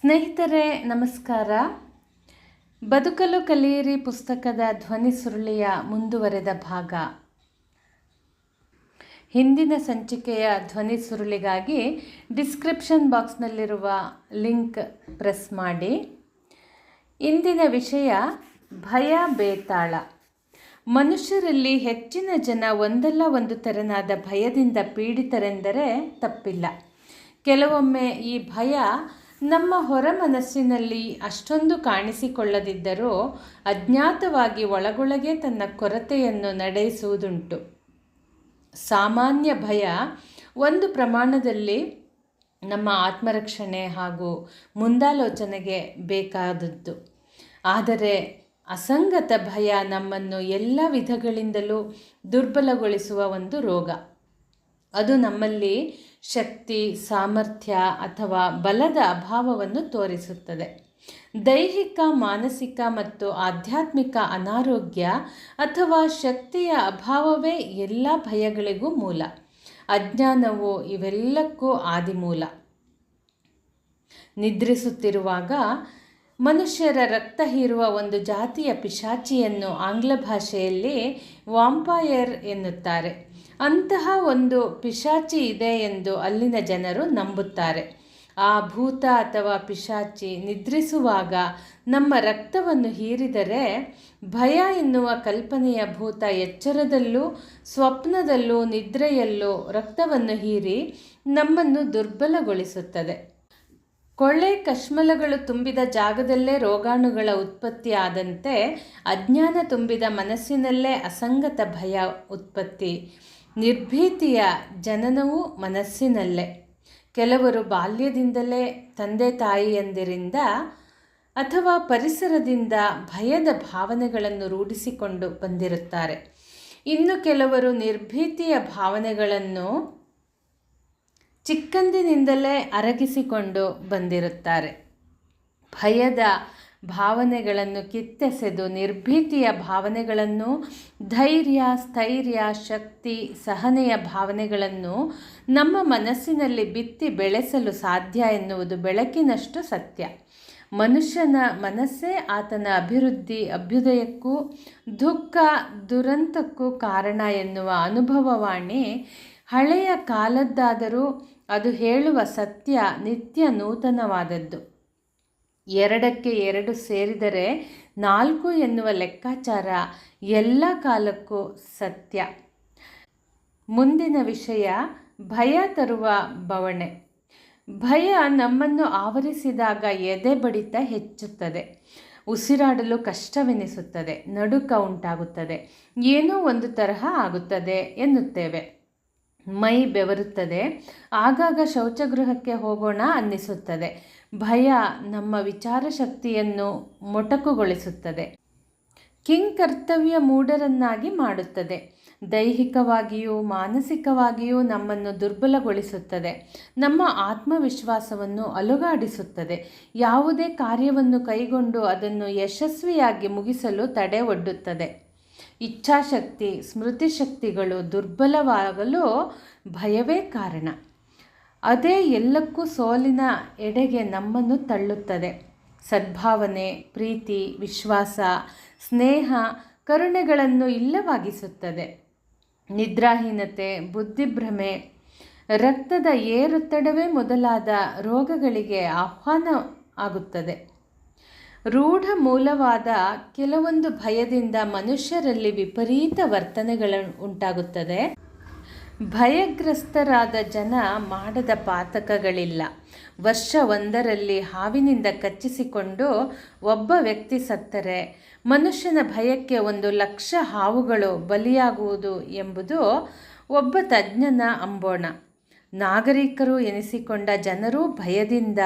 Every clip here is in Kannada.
ಸ್ನೇಹಿತರೆ, ನಮಸ್ಕಾರ. ಬದುಕಲು ಕಲಿಯಿರಿ ಪುಸ್ತಕದ ಧ್ವನಿ ಸುರುಳಿಯ ಮುಂದುವರೆದ ಭಾಗ. ಹಿಂದಿನ ಸಂಚಿಕೆಯ ಧ್ವನಿ ಸುರುಳಿಗಾಗಿ ಡಿಸ್ಕ್ರಿಪ್ಷನ್ ಬಾಕ್ಸ್ನಲ್ಲಿರುವ ಲಿಂಕ್ ಪ್ರೆಸ್ ಮಾಡಿ. ಇಂದಿನ ವಿಷಯ ಭಯ ಬೇತಾಳ. ಮನುಷ್ಯರಲ್ಲಿ ಹೆಚ್ಚಿನ ಜನ ಒಂದಲ್ಲ ಒಂದು ತೆರನಾದ ಭಯದಿಂದ ಪೀಡಿತರೆಂದರೆ ತಪ್ಪಿಲ್ಲ. ಕೆಲವೊಮ್ಮೆ ಈ ಭಯ ನಮ್ಮ ಹೊರ ಮನಸ್ಸಿನಲ್ಲಿ ಅಷ್ಟೊಂದು ಕಾಣಿಸಿಕೊಳ್ಳದಿದ್ದರೂ ಅಜ್ಞಾತವಾಗಿ ಒಳಗೊಳಗೆ ತನ್ನ ಕೊರತೆಯನ್ನು ನಡೆಸುವುದುಂಟು. ಸಾಮಾನ್ಯ ಭಯ ಒಂದು ಪ್ರಮಾಣದಲ್ಲಿ ನಮ್ಮ ಆತ್ಮರಕ್ಷಣೆ ಹಾಗೂ ಮುಂದಾಲೋಚನೆಗೆ ಬೇಕಾದದ್ದು. ಆದರೆ ಅಸಂಗತ ಭಯ ನಮ್ಮನ್ನು ಎಲ್ಲ ವಿಧಗಳಿಂದಲೂ ದುರ್ಬಲಗೊಳಿಸುವ ಒಂದು ರೋಗ. ಅದು ನಮ್ಮಲ್ಲಿ ಶಕ್ತಿ, ಸಾಮರ್ಥ್ಯ ಅಥವಾ ಬಲದ ಅಭಾವವನ್ನು ತೋರಿಸುತ್ತದೆ. ದೈಹಿಕ, ಮಾನಸಿಕ ಮತ್ತು ಆಧ್ಯಾತ್ಮಿಕ ಅನಾರೋಗ್ಯ ಅಥವಾ ಶಕ್ತಿಯ ಅಭಾವವೇ ಎಲ್ಲ ಭಯಗಳಿಗೂ ಮೂಲ. ಅಜ್ಞಾನವು ಇವೆಲ್ಲಕ್ಕೂ ಆದಿಮೂಲ. ನಿದ್ರಿಸುತ್ತಿರುವಾಗ ಮನುಷ್ಯರ ರಕ್ತ ಹೀರುವ ಒಂದು ಜಾತಿಯ ಪಿಶಾಚಿಯನ್ನು ಆಂಗ್ಲ ಭಾಷೆಯಲ್ಲಿ ವಾಂಪಾಯರ್ ಎನ್ನುತ್ತಾರೆ. ಅಂತಹ ಒಂದು ಪಿಶಾಚಿ ಇದೆ ಎಂದು ಅಲ್ಲಿನ ಜನರು ನಂಬುತ್ತಾರೆ. ಆ ಭೂತ ಅಥವಾ ಪಿಶಾಚಿ ನಿದ್ರಿಸುವಾಗ ನಮ್ಮ ರಕ್ತವನ್ನು ಹೀರಿದರೆ ಭಯ ಎನ್ನುವ ಕಲ್ಪನೆಯ ಭೂತ ಎಚ್ಚರದಲ್ಲೂ, ಸ್ವಪ್ನದಲ್ಲೂ, ನಿದ್ರೆಯಲ್ಲೂ ರಕ್ತವನ್ನು ಹೀರಿ ನಮ್ಮನ್ನು ದುರ್ಬಲಗೊಳಿಸುತ್ತದೆ. ಕೊಳ್ಳೆ ಕಶ್ಮಲಗಳು ತುಂಬಿದ ಜಾಗದಲ್ಲೇ ರೋಗಾಣುಗಳ ಉತ್ಪತ್ತಿ ಆದಂತೆ ಅಜ್ಞಾನ ತುಂಬಿದ ಮನಸ್ಸಿನಲ್ಲೇ ಅಸಂಗತ ಭಯ ಉತ್ಪತ್ತಿ. ನಿರ್ಭೀತಿಯ ಜನನವು ಮನಸ್ಸಿನಲ್ಲೇ. ಕೆಲವರು ಬಾಲ್ಯದಿಂದಲೇ ತಂದೆ ತಾಯಿಯಂದಿರಿಂದ ಅಥವಾ ಪರಿಸರದಿಂದ ಭಯದ ಭಾವನೆಗಳನ್ನು ರೂಢಿಸಿಕೊಂಡು ಬಂದಿರುತ್ತಾರೆ. ಇನ್ನು ಕೆಲವರು ನಿರ್ಭೀತಿಯ ಭಾವನೆಗಳನ್ನು ಚಿಕ್ಕಂದಿನಿಂದಲೇ ಅರಗಿಸಿಕೊಂಡು ಬಂದಿರುತ್ತಾರೆ. ಭಯದ ಭಾವನೆಗಳನ್ನು ಕಿತ್ತೆಸೆದು ನಿರ್ಭೀತಿಯ ಭಾವನೆಗಳನ್ನು ಧೈರ್ಯ, ಸ್ಥೈರ್ಯ, ಶಕ್ತಿ, ಸಹನೆಯ ಭಾವನೆಗಳನ್ನು ನಮ್ಮ ಮನಸ್ಸಿನಲ್ಲಿ ಬಿತ್ತಿ ಬೆಳೆಸಲು ಸಾಧ್ಯ ಎನ್ನುವುದು ಬೆಳಕಿನಷ್ಟು ಸತ್ಯ. ಮನುಷ್ಯನ ಮನಸ್ಸೇ ಆತನ ಅಭಿವೃದ್ಧಿ ಅಭ್ಯುದಯಕ್ಕೂ ದುಃಖ ದುರಂತಕ್ಕೂ ಕಾರಣ ಎನ್ನುವ ಅನುಭವವಾಣಿ ಹಳೆಯ ಕಾಲದ್ದಾದರೂ ಅದು ಹೇಳುವ ಸತ್ಯ ನಿತ್ಯ ನೂತನವಾದದ್ದು. ಎರಡಕ್ಕೆ ಎರಡು ಸೇರಿದರೆ ನಾಲ್ಕು ಎನ್ನುವ ಲೆಕ್ಕಾಚಾರ ಎಲ್ಲ ಕಾಲಕ್ಕೂ ಸತ್ಯ. ಮುಂದಿನ ವಿಷಯ, ಭಯ ತರುವ ಬವಣೆ. ಭಯ ನಮ್ಮನ್ನು ಆವರಿಸಿದಾಗ ಎದೆ ಬಡಿತ ಹೆಚ್ಚುತ್ತದೆ. ಉಸಿರಾಡಲು ಕಷ್ಟವೆನಿಸುತ್ತದೆ. ನಡುಕ ಉಂಟಾಗುತ್ತದೆ. ಏನೋ ಒಂದು ತರಹ ಆಗುತ್ತದೆ ಎನ್ನುತ್ತೇವೆ. ಮೈ ಬೆವರುತ್ತದೆ. ಆಗಾಗ ಶೌಚಗೃಹಕ್ಕೆ ಹೋಗೋಣ ಅನ್ನಿಸುತ್ತದೆ. ಭಯ ನಮ್ಮ ವಿಚಾರ ಶಕ್ತಿಯನ್ನು ಮೊಟಕುಗೊಳಿಸುತ್ತದೆ. ಕಿಂಗ್ ಕರ್ತವ್ಯ ಮೂಢರನ್ನಾಗಿ ಮಾಡುತ್ತದೆ. ದೈಹಿಕವಾಗಿಯೂ ಮಾನಸಿಕವಾಗಿಯೂ ನಮ್ಮನ್ನು ದುರ್ಬಲಗೊಳಿಸುತ್ತದೆ. ನಮ್ಮ ಆತ್ಮವಿಶ್ವಾಸವನ್ನು ಅಲುಗಾಡಿಸುತ್ತದೆ. ಯಾವುದೇ ಕಾರ್ಯವನ್ನು ಕೈಗೊಂಡು ಅದನ್ನು ಯಶಸ್ವಿಯಾಗಿ ಮುಗಿಸಲು ತಡೆ ಒಡ್ಡುತ್ತದೆ. ಇಚ್ಛಾಶಕ್ತಿ, ಸ್ಮೃತಿಶಕ್ತಿಗಳು ದುರ್ಬಲವಾಗಲು ಭಯವೇ ಕಾರಣ. ಅದೇ ಎಲ್ಲಕ್ಕೂ ಸೋಲಿನ ಎಡೆಗೆ ನಮ್ಮನ್ನು ತಳ್ಳುತ್ತದೆ. ಸದ್ಭಾವನೆ, ಪ್ರೀತಿ, ವಿಶ್ವಾಸ, ಸ್ನೇಹ ಕರುಣೆಗಳನ್ನು ಇಲ್ಲವಾಗಿಸುತ್ತದೆ. ನಿದ್ರಾಹೀನತೆ, ಬುದ್ಧಿಭ್ರಮೆ, ರಕ್ತದ ಏರೊತ್ತಡವೇ ಮೊದಲಾದ ರೋಗಗಳಿಗೆ ಆಹ್ವಾನ ಆಗುತ್ತದೆ. ರೂಢ ಮೂಲವಾದ ಕೆಲವೊಂದು ಭಯದಿಂದ ಮನುಷ್ಯರಲ್ಲಿ ವಿಪರೀತ ವರ್ತನೆಗಳು ಉಂಟಾಗುತ್ತದೆ. ಭಯಗ್ರಸ್ತರಾದ ಜನ ಮಾಡದ ಪಾತಕಗಳಿಲ್ಲ. ವರ್ಷ ಒಂದರಲ್ಲಿ ಹಾವಿನಿಂದ ಕಚ್ಚಿಸಿಕೊಂಡು ಒಬ್ಬ ವ್ಯಕ್ತಿ ಸತ್ತರೆ. ಮನುಷ್ಯನ ಭಯಕ್ಕೆ ಒಂದು ಲಕ್ಷ ಹಾವುಗಳು ಬಲಿಯಾಗುವುದು ಎಂಬುದು ಒಬ್ಬ ತಜ್ಞನ ಅಂಬೋಣ. ನಾಗರಿಕರು ಎನಿಸಿಕೊಂಡ ಜನರೂ ಭಯದಿಂದ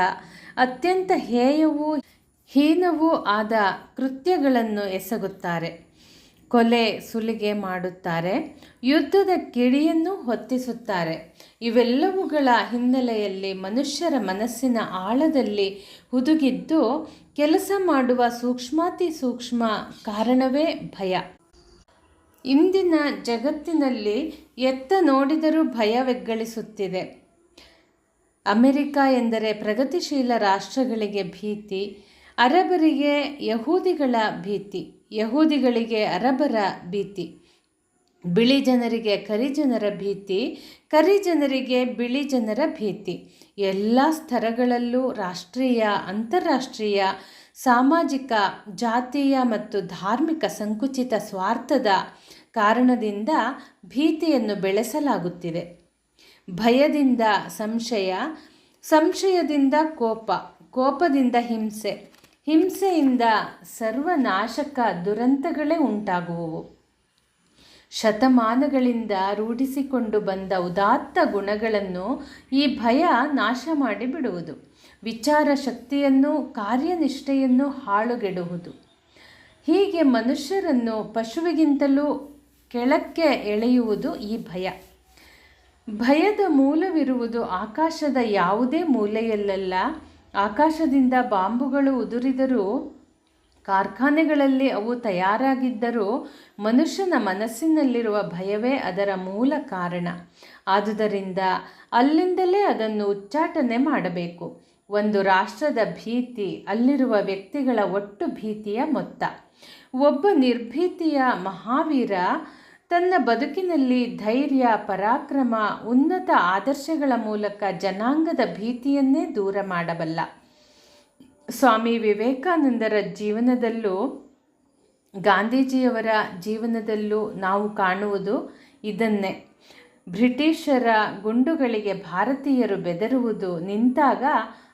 ಅತ್ಯಂತ ಹೇಯವೂ ಹೀನವೂ ಆದ ಕೃತ್ಯಗಳನ್ನು ಎಸಗುತ್ತಾರೆ. ಕೊಲೆ ಸುಲಿಗೆ ಮಾಡುತ್ತಾರೆ. ಯುದ್ಧದ ಕಿಡಿಯನ್ನು ಹೊತ್ತಿಸುತ್ತಾರೆ. ಇವೆಲ್ಲವುಗಳ ಹಿನ್ನೆಲೆಯಲ್ಲಿ ಮನುಷ್ಯರ ಮನಸ್ಸಿನ ಆಳದಲ್ಲಿ ಹುದುಗಿದ್ದು ಕೆಲಸ ಮಾಡುವ ಸೂಕ್ಷ್ಮಾತಿ ಸೂಕ್ಷ್ಮ ಕಾರಣವೇ ಭಯ. ಇಂದಿನ ಜಗತ್ತಿನಲ್ಲಿ ಎತ್ತ ನೋಡಿದರೂ ಭಯವೆಗ್ಗಳಿಸುತ್ತಿದೆ ಅಮೆರಿಕ ಎಂದರೆ ಪ್ರಗತಿಶೀಲ ರಾಷ್ಟ್ರಗಳಿಗೆ ಭೀತಿ, ಅರಬರಿಗೆ ಯಹೂದಿಗಳ ಭೀತಿ. ಯಹೂದಿಗಳಿಗೆ ಅರಬರ ಭೀತಿ, ಬಿಳಿ ಜನರಿಗೆ ಕರಿ ಜನರ ಭೀತಿ, ಕರಿ ಜನರಿಗೆ ಬಿಳಿ ಜನರ ಭೀತಿ. ಎಲ್ಲ ಸ್ತರಗಳಲ್ಲೂ ರಾಷ್ಟ್ರೀಯ, ಅಂತಾರಾಷ್ಟ್ರೀಯ, ಸಾಮಾಜಿಕ, ಜಾತೀಯ ಮತ್ತು ಧಾರ್ಮಿಕ ಸಂಕುಚಿತ ಸ್ವಾರ್ಥದ ಕಾರಣದಿಂದ ಭೀತಿಯನ್ನು ಬೆಳೆಸಲಾಗುತ್ತಿದೆ. ಭಯದಿಂದ ಸಂಶಯ, ಸಂಶಯದಿಂದ ಕೋಪ, ಕೋಪದಿಂದ ಹಿಂಸೆ ಹಿಂಸೆಯಿಂದ ಸರ್ವನಾಶಕ ದುರಂತಗಳೇ ಉಂಟಾಗುವವು. ಶತಮಾನಗಳಿಂದ ರೂಢಿಸಿಕೊಂಡು ಬಂದ ಉದಾತ್ತ ಗುಣಗಳನ್ನು ಈ ಭಯ ನಾಶ ಮಾಡಿಬಿಡುವುದು. ವಿಚಾರ ಶಕ್ತಿಯನ್ನು, ಕಾರ್ಯನಿಷ್ಠೆಯನ್ನು ಹಾಳುಗೆಡುವುದು. ಹೀಗೆ ಮನುಷ್ಯರನ್ನು ಪಶುವಿಗಿಂತಲೂ ಕೆಳಕ್ಕೆ ಎಳೆಯುವುದು ಈ ಭಯ. ಭಯದ ಮೂಲವಿರುವುದು ಆಕಾಶದ ಯಾವುದೇ ಮೂಲೆಯಲ್ಲ ಆಕಾಶದಿಂದ ಬಾಂಬುಗಳು ಉದುರಿದರೂ, ಕಾರ್ಖಾನೆಗಳಲ್ಲಿ ಅವು ತಯಾರಾಗಿದ್ದರೂ ಮನುಷ್ಯನ ಮನಸ್ಸಿನಲ್ಲಿರುವ ಭಯವೇ ಅದರ ಮೂಲ ಕಾರಣ. ಆದುದರಿಂದ ಅಲ್ಲಿಂದಲೇ ಅದನ್ನು ಉಚ್ಚಾಟನೆ ಮಾಡಬೇಕು. ಒಂದು ರಾಷ್ಟ್ರದ ಭೀತಿ ಅಲ್ಲಿರುವ ವ್ಯಕ್ತಿಗಳ ಒಟ್ಟು ಭೀತಿಯ ಮೊತ್ತ. ಒಬ್ಬ ನಿರ್ಭೀತಿಯ ಮಹಾವೀರ ತನ್ನ ಬದುಕಿನಲ್ಲಿ ಧೈರ್ಯ, ಪರಾಕ್ರಮ, ಉನ್ನತ ಆದರ್ಶಗಳ ಮೂಲಕ ಜನಾಂಗದ ಭೀತಿಯನ್ನೇ ದೂರ ಮಾಡಬಲ್ಲ. ಸ್ವಾಮಿ ವಿವೇಕಾನಂದರ ಜೀವನದಲ್ಲೂ, ಗಾಂಧೀಜಿಯವರ ಜೀವನದಲ್ಲೂ ನಾವು ಕಾಣುವುದು ಇದನ್ನೇ. ಬ್ರಿಟಿಷರ ಗುಂಡುಗಳಿಗೆ ಭಾರತೀಯರು ಬೆದರುವುದು ನಿಂತಾಗ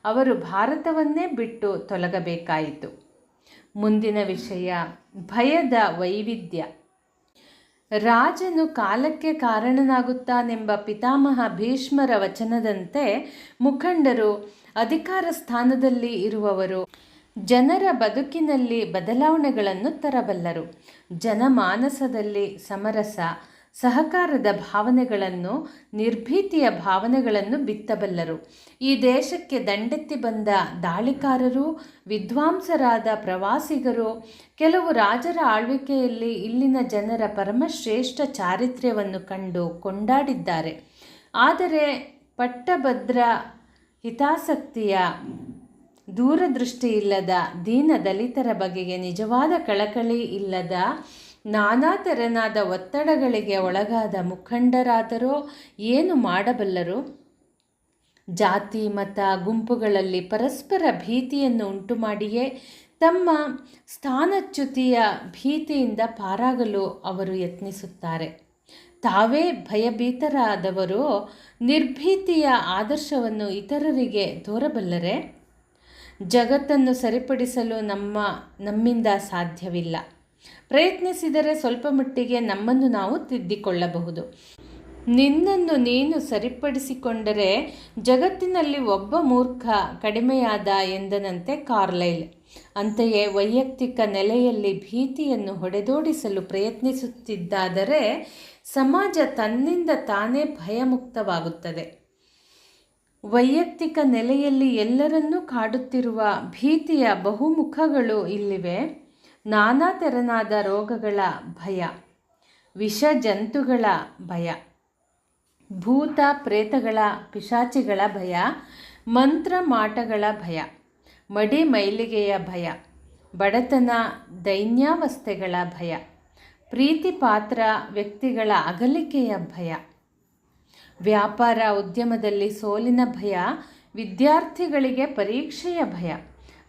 ಅವರು ಭಾರತವನ್ನೇ ಬಿಟ್ಟು ತೊಲಗಬೇಕಾಯಿತು. ಮುಂದಿನ ವಿಷಯ, ಭಯದ ವೈವಿಧ್ಯ. ರಾಜನು ಕಾಲಕ್ಕೆ ಕಾರಣನಾಗುತ್ತಾನೆಂಬ ಪಿತಾಮಹ ಭೀಷ್ಮರ ವಚನದಂತೆ ಮುಖಂಡರು ಅಧಿಕಾರ ಸ್ಥಾನದಲ್ಲಿ ಇರುವವರು. ಜನರ ಬದುಕಿನಲ್ಲಿ ಬದಲಾವಣೆಗಳನ್ನು ತರಬಲ್ಲರು. ಜನಮಾನಸದಲ್ಲಿ ಸಮರಸ. ಸಹಕಾರದ ಭಾವನೆಗಳನ್ನು, ನಿರ್ಭೀತಿಯ ಭಾವನೆಗಳನ್ನು ಬಿತ್ತಬಲ್ಲರು. ಈ ದೇಶಕ್ಕೆ ದಂಡೆತ್ತಿ ಬಂದ ದಾಳಿಕಾರರು, ವಿದ್ವಾಂಸರಾದ ಪ್ರವಾಸಿಗರು, ಕೆಲವು ರಾಜರ ಆಳ್ವಿಕೆಯಲ್ಲಿ ಇಲ್ಲಿನ ಜನರ ಪರಮಶ್ರೇಷ್ಠ ಚಾರಿತ್ರ್ಯವನ್ನು ಕಂಡು ಕೊಂಡಾಡಿದ್ದಾರೆ. ಆದರೆ ಪಟ್ಟಭದ್ರ ಹಿತಾಸಕ್ತಿಯ ದೂರದೃಷ್ಟಿ ಇಲ್ಲದ ದೀನ ದಲಿತರ ಬಗೆಗೆ ನಿಜವಾದ ಕಳಕಳಿ ಇಲ್ಲದ ನಾನಾ ತೆರನಾದ ಒತ್ತಡಗಳಿಗೆ ಒಳಗಾದ ಮುಖಂಡರಾದರೋ ಏನು ಮಾಡಬಲ್ಲರು? ಜಾತಿ, ಮತ, ಗುಂಪುಗಳಲ್ಲಿ ಪರಸ್ಪರ ಭೀತಿಯನ್ನು ಉಂಟುಮಾಡಿಯೇ ತಮ್ಮ ಸ್ಥಾನಚ್ಯುತಿಯ ಭೀತಿಯಿಂದ ಪಾರಾಗಲು ಅವರು ಯತ್ನಿಸುತ್ತಾರೆ. ತಾವೇ ಭಯಭೀತರಾದವರು ನಿರ್ಭೀತಿಯ ಆದರ್ಶವನ್ನು ಇತರರಿಗೆ ತೋರಬಲ್ಲರೆ? ಜಗತ್ತನ್ನು ಸರಿಪಡಿಸಲು ನಮ್ಮ ನಮ್ಮಿಂದ ಸಾಧ್ಯವಿಲ್ಲ. ಪ್ರಯತ್ನಿಸಿದರೆ ಸ್ವಲ್ಪ ಮಟ್ಟಿಗೆ ನಮ್ಮನ್ನು ನಾವು ತಿದ್ದಿಕೊಳ್ಳಬಹುದು. ನಿನ್ನನ್ನು ನೀನು ಸರಿಪಡಿಸಿಕೊಂಡರೆ ಜಗತ್ತಿನಲ್ಲಿ ಒಬ್ಬ ಮೂರ್ಖ ಕಡಿಮೆಯಾದ ಎಂದನಂತೆ ಕಾರ್ಲೈಲ್. ಅಂತೆಯೇ ವೈಯಕ್ತಿಕ ನೆಲೆಯಲ್ಲಿ ಭೀತಿಯನ್ನು ಹೊಡೆದೋಡಿಸಲು ಪ್ರಯತ್ನಿಸುತ್ತಿದ್ದಾದರೆ ಸಮಾಜ ತನ್ನಿಂದ ತಾನೇ ಭಯಮುಕ್ತವಾಗುತ್ತದೆ. ವೈಯಕ್ತಿಕ ನೆಲೆಯಲ್ಲಿ ಎಲ್ಲರನ್ನೂ ಕಾಡುತ್ತಿರುವ ಭೀತಿಯ ಬಹುಮುಖಗಳು ಇಲ್ಲಿವೆ. ನಾನಾ ತೆರನಾದ ರೋಗಗಳ ಭಯ ವಿಷ ಜಂತುಗಳ ಭಯ, ಭೂತ ಪ್ರೇತಗಳ ಪಿಶಾಚಿಗಳ ಭಯ, ಮಂತ್ರ ಮಾಟಗಳ ಭಯ, ಮಡಿ ಮೈಲಿಗೆಯ ಭಯ, ಬಡತನ ದೈನ್ಯಾವಸ್ಥೆಗಳ ಭಯ, ಪ್ರೀತಿ ಪಾತ್ರ ವ್ಯಕ್ತಿಗಳ ಅಗಲಿಕೆಯ ಭಯ, ವ್ಯಾಪಾರ ಉದ್ಯಮದಲ್ಲಿ ಸೋಲಿನ ಭಯ, ವಿದ್ಯಾರ್ಥಿಗಳಿಗೆ ಪರೀಕ್ಷೆಯ ಭಯ.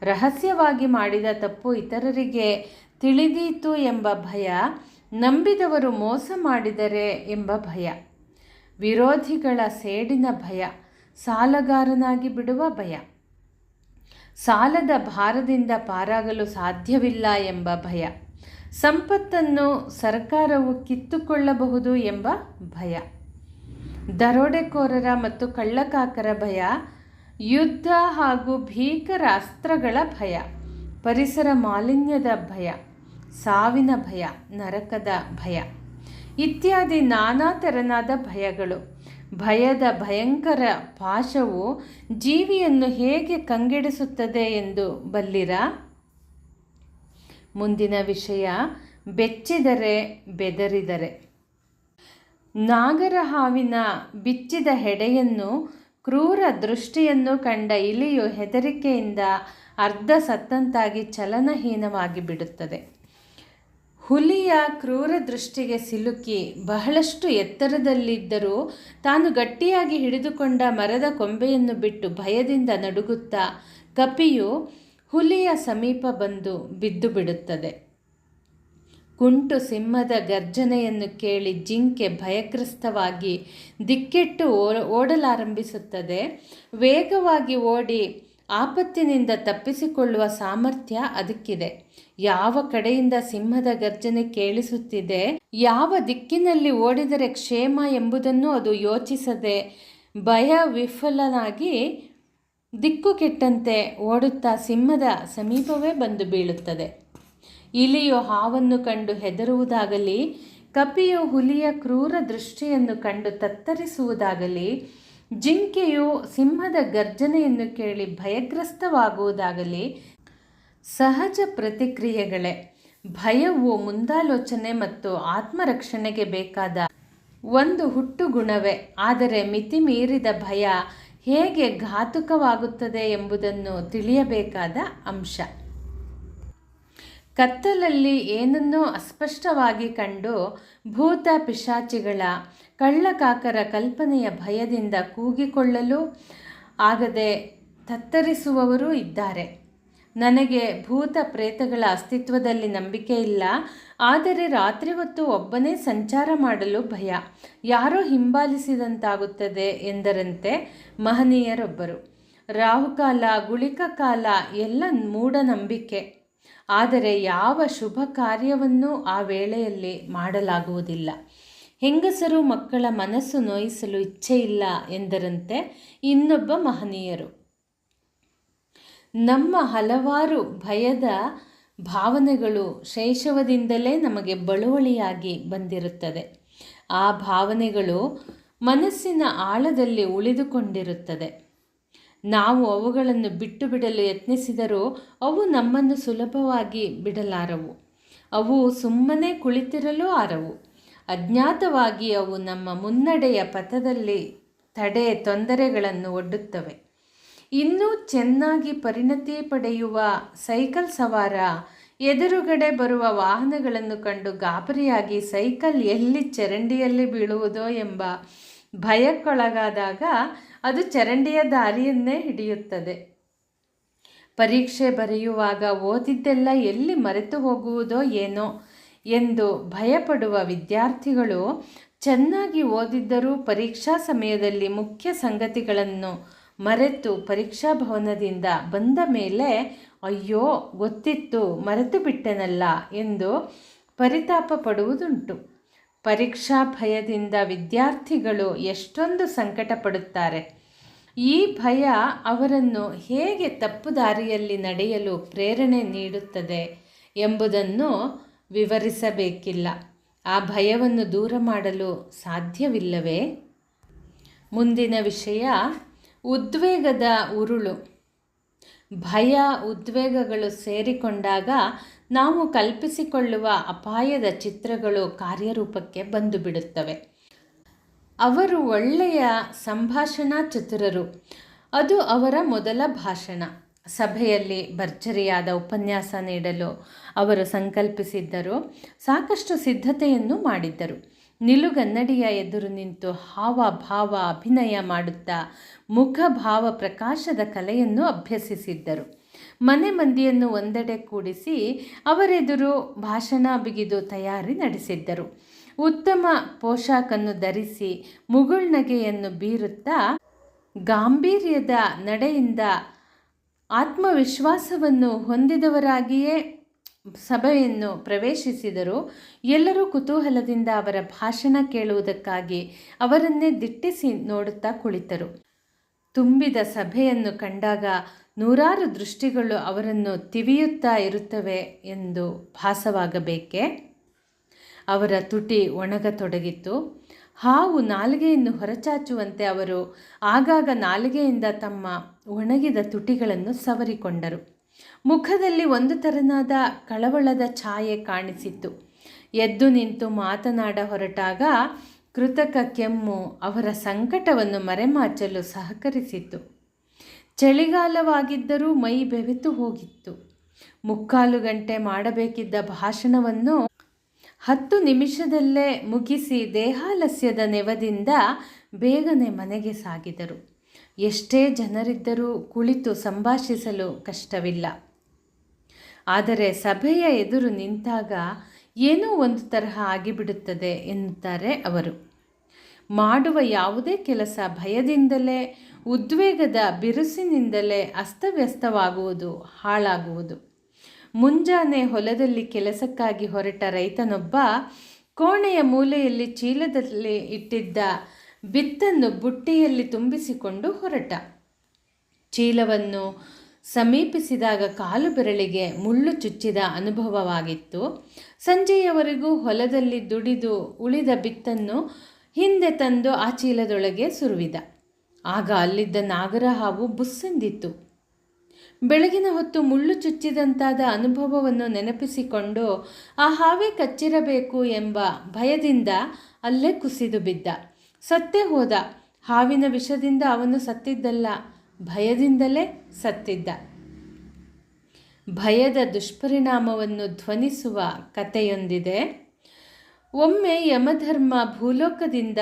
ರಹಸ್ಯವಾಗಿ ಮಾಡಿದ ತಪ್ಪು ಇತರರಿಗೆ ತಿಳಿದೀತು ಎಂಬ ಭಯ ನಂಬಿದವರು ಮೋಸ ಮಾಡಿದರೆ ಎಂಬ ಭಯ. ವಿರೋಧಿಗಳ ಸೇಡಿನ ಭಯ, ಸಾಲಗಾರನಾಗಿ ಬಿಡುವ ಭಯ. ಸಾಲದ ಭಾರದಿಂದ ಪಾರಾಗಲು ಸಾಧ್ಯವಿಲ್ಲ ಎಂಬ ಭಯ. ಸಂಪತ್ತನ್ನು ಸರ್ಕಾರವು ಕಿತ್ತುಕೊಳ್ಳಬಹುದು ಎಂಬ ಭಯ. ದರೋಡೆಕೋರರ ಮತ್ತು ಕಳ್ಳಕಾಕರ ಭಯ ಯುದ್ಧ ಹಾಗೂ ಭೀಕರ ಅಸ್ತ್ರಗಳ ಭಯ, ಪರಿಸರ ಮಾಲಿನ್ಯದ ಭಯ, ಸಾವಿನ ಭಯ, ನರಕದ ಭಯ ಇತ್ಯಾದಿ ನಾನಾ ತೆರನಾದ ಭಯಗಳು. ಭಯದ ಭಯಂಕರ ಪಾಶವು ಜೀವಿಯನ್ನು ಹೇಗೆ ಕಂಗೆಡಿಸುತ್ತದೆ ಎಂದು ಬಲ್ಲಿರ? ಮುಂದಿನ ವಿಷಯ, ಬೆಚ್ಚಿದರೆ ಬೆದರಿದರೆ. ನಾಗರ ಹಾವಿನ ಬಿಚ್ಚಿದ ಹೆಡೆಯನ್ನು ಕ್ರೂರ ದೃಷ್ಟಿಯನ್ನು ಕಂಡ ಇಲಿಯು ಹೆದರಿಕೆಯಿಂದ ಅರ್ಧ ಸತ್ತಂತಾಗಿ ಚಲನಹೀನವಾಗಿ ಬಿಡುತ್ತದೆ. ಹುಲಿಯ ಕ್ರೂರ ದೃಷ್ಟಿಗೆ ಸಿಲುಕಿ ಬಹಳಷ್ಟು ಎತ್ತರದಲ್ಲಿದ್ದರೂ ತಾನು ಗಟ್ಟಿಯಾಗಿ ಹಿಡಿದುಕೊಂಡ ಮರದ ಕೊಂಬೆಯನ್ನು ಬಿಟ್ಟು ಭಯದಿಂದ ನಡುಗುತ್ತಾ ಕಪಿಯು ಹುಲಿಯ ಸಮೀಪ ಬಂದು ಬಿದ್ದು ಬಿಡುತ್ತದೆ ಕುಂಟು ಸಿಂಹದ ಗರ್ಜನೆಯನ್ನು ಕೇಳಿ ಜಿಂಕೆ ಭಯಗ್ರಸ್ತವಾಗಿ ದಿಕ್ಕೆಟ್ಟು ಓಡಲಾರಂಭಿಸುತ್ತದೆ. ವೇಗವಾಗಿ ಓಡಿ ಆಪತ್ತಿನಿಂದ ತಪ್ಪಿಸಿಕೊಳ್ಳುವ ಸಾಮರ್ಥ್ಯ ಅದಕ್ಕಿದೆ. ಯಾವ ಕಡೆಯಿಂದ ಸಿಂಹದ ಗರ್ಜನೆ ಕೇಳಿಸುತ್ತಿದೆ, ಯಾವ ದಿಕ್ಕಿನಲ್ಲಿ ಓಡಿದರೆ ಕ್ಷೇಮ ಎಂಬುದನ್ನು ಅದು ಯೋಚಿಸದೆ ಭಯ ವಿಫಲನಾಗಿ ದಿಕ್ಕು ಕೆಟ್ಟಂತೆ ಓಡುತ್ತಾ ಸಿಂಹದ ಸಮೀಪವೇ ಬಂದು ಬೀಳುತ್ತದೆ. ಇಲಿಯು ಹಾವನ್ನು ಕಂಡು ಹೆದರುವುದಾಗಲಿ, ಕಪಿಯು ಹುಲಿಯ ಕ್ರೂರ ದೃಷ್ಟಿಯನ್ನು ಕಂಡು ತತ್ತರಿಸುವುದಾಗಲಿ, ಜಿಂಕೆಯು ಸಿಂಹದ ಗರ್ಜನೆಯನ್ನು ಕೇಳಿ ಭಯಗ್ರಸ್ತವಾಗುವುದಾಗಲಿ, ಸಹಜ ಪ್ರತಿಕ್ರಿಯೆಗಳೇ. ಭಯವು ಮುಂದಾಲೋಚನೆ ಮತ್ತು ಆತ್ಮರಕ್ಷಣೆಗೆ ಬೇಕಾದ ಒಂದು ಹುಟ್ಟು ಗುಣವೇ ಆದರೆ ಮಿತಿ ಮೀರಿದ ಭಯ ಹೇಗೆ ಘಾತುಕವಾಗುತ್ತದೆ ಎಂಬುದನ್ನು ತಿಳಿಯಬೇಕಾದ ಅಂಶ. ಕತ್ತಲಲ್ಲಿ ಏನನ್ನೋ ಅಸ್ಪಷ್ಟವಾಗಿ ಕಂಡು ಭೂತ ಪಿಶಾಚಿಗಳ ಕಳ್ಳಕಾಕರ ಕಲ್ಪನೆಯ ಭಯದಿಂದ ಕೂಗಿಕೊಳ್ಳಲು ಆಗದೆ ತತ್ತರಿಸುವವರೂ ಇದ್ದಾರೆ. ನನಗೆ ಭೂತ ಪ್ರೇತಗಳ ಅಸ್ತಿತ್ವದಲ್ಲಿ ನಂಬಿಕೆ ಇಲ್ಲ. ಆದರೆ ರಾತ್ರಿ ಹೊತ್ತು ಒಬ್ಬನೇ ಸಂಚಾರ ಮಾಡಲು ಭಯ. ಯಾರೋ ಹಿಂಬಾಲಿಸಿದಂತಾಗುತ್ತದೆ ಎಂದರಂತೆ ಮಹನೀಯರೊಬ್ಬರು. ರಾಹುಕಾಲ ಗುಳಿಕ ಕಾಲ ಎಲ್ಲ ಮೂಢನಂಬಿಕೆ. ಆದರೆ ಯಾವ ಶುಭ ಕಾರ್ಯವನ್ನೂ ಆ ವೇಳೆಯಲ್ಲಿ ಮಾಡಲಾಗುವುದಿಲ್ಲ. ಹೆಂಗಸರು ಮಕ್ಕಳ ಮನಸ್ಸು ನೋಯಿಸಲು ಇಚ್ಛೆಯಿಲ್ಲ ಎಂದರಂತೆ ಇನ್ನೊಬ್ಬ ಮಹನೀಯರು. ನಮ್ಮ ಹಲವಾರು ಭಯದ ಭಾವನೆಗಳು ಶೈಶವದಿಂದಲೇ ನಮಗೆ ಬಳುವಳಿಯಾಗಿ ಬಂದಿರುತ್ತದೆ. ಆ ಭಾವನೆಗಳು ಮನಸ್ಸಿನ ಆಳದಲ್ಲಿ ಉಳಿದುಕೊಂಡಿರುತ್ತದೆ. ನಾವು ಅವುಗಳನ್ನು ಬಿಟ್ಟು ಬಿಡಲು ಯತ್ನಿಸಿದರೂ ಅವು ನಮ್ಮನ್ನು ಸುಲಭವಾಗಿ ಬಿಡಲಾರವು. ಅವು ಸುಮ್ಮನೆ ಕುಳಿತಿರಲು ಆರವು. ಅಜ್ಞಾತವಾಗಿ ಅವು ನಮ್ಮ ಮುನ್ನಡೆಯ ಪಥದಲ್ಲಿ ತಡೆ ತೊಂದರೆಗಳನ್ನು ಒಡ್ಡುತ್ತವೆ. ಇನ್ನೂ ಚೆನ್ನಾಗಿ ಪರಿಣತಿ ಪಡೆಯುವ ಸೈಕಲ್ ಸವಾರ, ಎದುರುಗಡೆ ಬರುವ ವಾಹನಗಳನ್ನು ಕಂಡು ಗಾಬರಿಯಾಗಿ ಸೈಕಲ್ ಎಲ್ಲಿ ಚರಂಡಿಯಲ್ಲಿ ಬೀಳುವುದೋ ಎಂಬ ಭಯಕ್ಕೊಳಗಾದಾಗ ಅದು ಚರಂಡಿಯ ದಾರಿಯನ್ನೇ ಹಿಡಿಯುತ್ತದೆ. ಪರೀಕ್ಷೆ ಬರೆಯುವಾಗ ಓದಿದ್ದೆಲ್ಲ ಎಲ್ಲಿ ಮರೆತು ಹೋಗುವುದೋ ಏನೋ ಎಂದು ಭಯಪಡುವ ವಿದ್ಯಾರ್ಥಿಗಳು ಚೆನ್ನಾಗಿ ಓದಿದ್ದರೂ ಪರೀಕ್ಷಾ ಸಮಯದಲ್ಲಿ ಮುಖ್ಯ ಸಂಗತಿಗಳನ್ನು ಮರೆತು ಪರೀಕ್ಷಾ ಭವನದಿಂದ ಬಂದ ಮೇಲೆ, ಅಯ್ಯೋ, ಗೊತ್ತಿತ್ತು, ಮರೆತು ಬಿಟ್ಟೆನಲ್ಲ ಎಂದು ಪರಿತಾಪ ಪಡುವುದುಂಟು ಪರೀಕ್ಷಾ ಭಯದಿಂದ ವಿದ್ಯಾರ್ಥಿಗಳು ಎಷ್ಟೊಂದು ಸಂಕಟ ಪಡುತ್ತಾರೆ ಈ ಭಯ ಅವರನ್ನು ಹೇಗೆ ತಪ್ಪು ದಾರಿಯಲ್ಲಿ ನಡೆಯಲು ಪ್ರೇರಣೆ ನೀಡುತ್ತದೆ ಎಂಬುದನ್ನು ವಿವರಿಸಬೇಕಿಲ್ಲ. ಆ ಭಯವನ್ನು ದೂರ ಮಾಡಲು ಸಾಧ್ಯವಿಲ್ಲವೇ? ಮುಂದಿನ ವಿಷಯ, ಉದ್ವೇಗದ ಉರುಳು. ಭಯ, ಉದ್ವೇಗಗಳು ಸೇರಿಕೊಂಡಾಗ ನಾವು ಕಲ್ಪಿಸಿಕೊಳ್ಳುವ ಅಪಾಯದ ಚಿತ್ರಗಳು ಕಾರ್ಯರೂಪಕ್ಕೆ ಬಂದು ಬಿಡುತ್ತವೆ ಅವರು ಒಳ್ಳೆಯ ಸಂಭಾಷಣಾ ಚತುರರು. ಅದು ಅವರ ಮೊದಲ ಭಾಷಣ. ಸಭೆಯಲ್ಲಿ ಭರ್ಜರಿಯಾದ ಉಪನ್ಯಾಸ ನೀಡಲು ಅವರು ಸಂಕಲ್ಪಿಸಿದ್ದರು. ಸಾಕಷ್ಟು ಸಿದ್ಧತೆಯನ್ನು ಮಾಡಿದ್ದರು. ನಿಲುಗನ್ನಡಿಯ ಎದುರು ನಿಂತು ಹಾವ ಭಾವ ಅಭಿನಯ ಮಾಡುತ್ತಾ ಮುಖಭಾವ ಪ್ರಕಾಶದ ಕಲೆಯನ್ನು ಅಭ್ಯಸಿಸಿದ್ದರು. ಮನೆ ಮಂದಿಯನ್ನು ಒಂದೆಡೆ ಕೂಡಿಸಿ ಅವರೆದುರು ಭಾಷಣ ಬಿಗಿದು ತಯಾರಿ ನಡೆಸಿದ್ದರು. ಉತ್ತಮ ಪೋಷಾಕನ್ನು ಧರಿಸಿ ಮುಗುಳ್ನಗೆಯನ್ನು ಬೀರುತ್ತಾ ಗಾಂಭೀರ್ಯದ ನಡೆಯಿಂದ ಆತ್ಮವಿಶ್ವಾಸವನ್ನು ಹೊಂದಿದವರಾಗಿಯೇ ಸಭೆಯನ್ನು ಪ್ರವೇಶಿಸಿದರು. ಎಲ್ಲರೂ ಕುತೂಹಲದಿಂದ ಅವರ ಭಾಷಣ ಕೇಳುವುದಕ್ಕಾಗಿ ಅವರನ್ನೇ ದಿಟ್ಟಿಸಿ ನೋಡುತ್ತಾ ಕುಳಿತರು. ತುಂಬಿದ ಸಭೆಯನ್ನು ಕಂಡಾಗ ನೂರಾರು ದೃಷ್ಟಿಗಳು ಅವರನ್ನು ತಿವಿಯುತ್ತಾ ಇರುತ್ತವೆ ಎಂದು ಭಾಸವಾಗಬೇಕೆ? ಅವರ ತುಟಿ ಒಣಗತೊಡಗಿತ್ತು. ಹಾವು ನಾಲಿಗೆಯನ್ನು ಹೊರಚಾಚುವಂತೆ ಅವರು ಆಗಾಗ ನಾಲಿಗೆಯಿಂದ ತಮ್ಮ ಒಣಗಿದ ತುಟಿಗಳನ್ನು ಸವರಿಕೊಂಡರು. ಮುಖದಲ್ಲಿ ಒಂದು ತೆರನಾದ ಕಳವಳದ ಛಾಯೆ ಕಾಣಿಸಿತ್ತು. ಎದ್ದು ನಿಂತು ಮಾತನಾಡ ಹೊರಟಾಗ ಕೃತಕ ಕೆಮ್ಮು ಅವರ ಸಂಕಟವನ್ನು ಮರೆಮಾಚಲು ಸಹಕರಿಸಿತು ಚಳಿಗಾಲವಾಗಿದ್ದರೂ ಮೈ ಬೆವೆತು ಹೋಗಿತ್ತು. ಮುಕ್ಕಾಲು ಗಂಟೆ ಮಾಡಬೇಕಿದ್ದ ಭಾಷಣವನ್ನು ಹತ್ತು ನಿಮಿಷದಲ್ಲೇ ಮುಗಿಸಿ ದೇಹಾಲಸ್ಯದ ನೆವದಿಂದ ಬೇಗನೆ ಮನೆಗೆ ಸಾಗಿದರು. ಎಷ್ಟೇ ಜನರಿದ್ದರೂ ಕುಳಿತು ಸಂಭಾಷಿಸಲು ಕಷ್ಟವಿಲ್ಲ. ಆದರೆ ಸಭೆಯ ಎದುರು ನಿಂತಾಗ ಏನೋ ಒಂದು ತರಹ ಆಗಿಬಿಡುತ್ತದೆ ಎನ್ನುತ್ತಾರೆ ಅವರು. ಮಾಡುವ ಯಾವುದೇ ಕೆಲಸ ಭಯದಿಂದಲೇ ಉದ್ವೇಗದ ಬಿರುಸಿನಿಂದಲೇ ಅಸ್ತವ್ಯಸ್ತವಾಗುವುದು, ಹಾಳಾಗುವುದು. ಮುಂಜಾನೆ ಹೊಲದಲ್ಲಿ ಕೆಲಸಕ್ಕಾಗಿ ಹೊರಟ ರೈತನೊಬ್ಬ ಕೋಣೆಯ ಮೂಲೆಯಲ್ಲಿ ಚೀಲದಲ್ಲಿ ಇಟ್ಟಿದ್ದ ಬಿತ್ತನ್ನು ಬುಟ್ಟಿಯಲ್ಲಿ ತುಂಬಿಸಿಕೊಂಡು ಹೊರಟ. ಚೀಲವನ್ನು ಸಮೀಪಿಸಿದಾಗ ಕಾಲು ಬೆರಳಿಗೆ ಮುಳ್ಳು ಚುಚ್ಚಿದ ಅನುಭವವಾಗಿತ್ತು. ಸಂಜೆಯವರೆಗೂ ಹೊಲದಲ್ಲಿ ದುಡಿದು ಉಳಿದ ಬಿತ್ತನ್ನು ಹಿಂದೆ ತಂದು ಆ ಚೀಲದೊಳಗೆ ಸುರುವಿದ. ಆಗ ಅಲ್ಲಿದ್ದ ನಾಗರ ಹಾವು ಬುಸ್ಸೆಂದಿತ್ತು. ಬೆಳಗಿನ ಹೊತ್ತು ಮುಳ್ಳು ಚುಚ್ಚಿದಂತಾದ ಅನುಭವವನ್ನು ನೆನಪಿಸಿಕೊಂಡು, ಆ ಹಾವೇ ಕಚ್ಚಿರಬೇಕು ಎಂಬ ಭಯದಿಂದ ಅಲ್ಲೇ ಕುಸಿದು ಬಿದ್ದ. ಸತ್ತೇ ಹೋದ. ಹಾವಿನ ವಿಷದಿಂದ ಅವನು ಸತ್ತಿದ್ದಲ್ಲ, ಭಯದಿಂದಲೇ ಸತ್ತಿದ್ದ. ಭಯದ ದುಷ್ಪರಿಣಾಮವನ್ನು ಧ್ವನಿಸುವ ಕಥೆಯೊಂದಿದೆ. ಒಮ್ಮೆ ಯಮಧರ್ಮ ಭೂಲೋಕದಿಂದ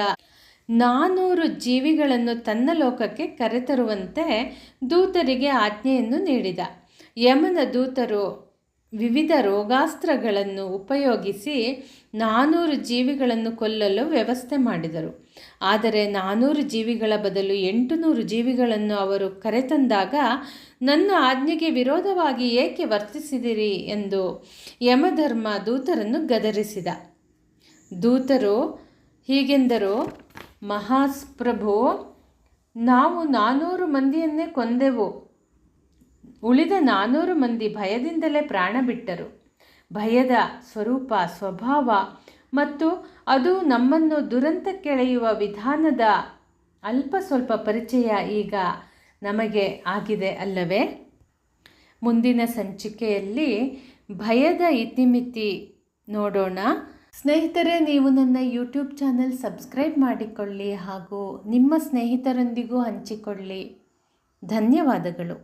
ನಾನೂರು ಜೀವಿಗಳನ್ನು ತನ್ನ ಲೋಕಕ್ಕೆ ಕರೆತರುವಂತೆ ದೂತರಿಗೆ ಆಜ್ಞೆಯನ್ನು ನೀಡಿದ. ಯಮನ ದೂತರು ವಿವಿಧ ರೋಗಾಸ್ತ್ರಗಳನ್ನು ಉಪಯೋಗಿಸಿ ನಾನೂರು ಜೀವಿಗಳನ್ನು ಕೊಲ್ಲಲು ವ್ಯವಸ್ಥೆ ಮಾಡಿದರು. ಆದರೆ ನಾನೂರು ಜೀವಿಗಳ ಬದಲು ಎಂಟು ನೂರು ಜೀವಿಗಳನ್ನು ಅವರು ಕರೆತಂದಾಗ, ನನ್ನ ಆಜ್ಞೆಗೆ ವಿರೋಧವಾಗಿ ಏಕೆ ವರ್ತಿಸಿದಿರಿ ಎಂದು ಯಮಧರ್ಮ ದೂತರನ್ನು ಗದರಿಸಿದ. ದೂತರು ಹೀಗೆಂದರು ಮಹಾಸ್ಪ್ರಭು, ನಾವು ನಾನೂರು ಮಂದಿಯನ್ನೇ ಕೊಂದೆವು. ಉಳಿದ ನಾನೂರು ಮಂದಿ ಭಯದಿಂದಲೇ ಪ್ರಾಣ ಬಿಟ್ಟರು. ಭಯದ ಸ್ವರೂಪ, ಸ್ವಭಾವ ಮತ್ತು ಅದು ನಮ್ಮನ್ನು ದುರಂತಕ್ಕೆಳೆಯುವ ವಿಧಾನದ ಅಲ್ಪ ಸ್ವಲ್ಪ ಪರಿಚಯ ಈಗ ನಮಗೆ ಆಗಿದೆ ಅಲ್ಲವೇ? ಮುಂದಿನ ಸಂಚಿಕೆಯಲ್ಲಿ ಭಯದ ಇತಿಮಿತಿ ನೋಡೋಣ. ಸ್ನೇಹಿತರೆ ನೀವು ನನ್ನ ಯೂಟ್ಯೂಬ್ ಚಾನೆಲ್ ಸಬ್ಸ್ಕ್ರೈಬ್ ಮಾಡಿಕೊಳ್ಳಿ ಹಾಗೂ ನಿಮ್ಮ ಸ್ನೇಹಿತರೊಂದಿಗೂ ಹಂಚಿಕೊಳ್ಳಿ. ಧನ್ಯವಾದಗಳು.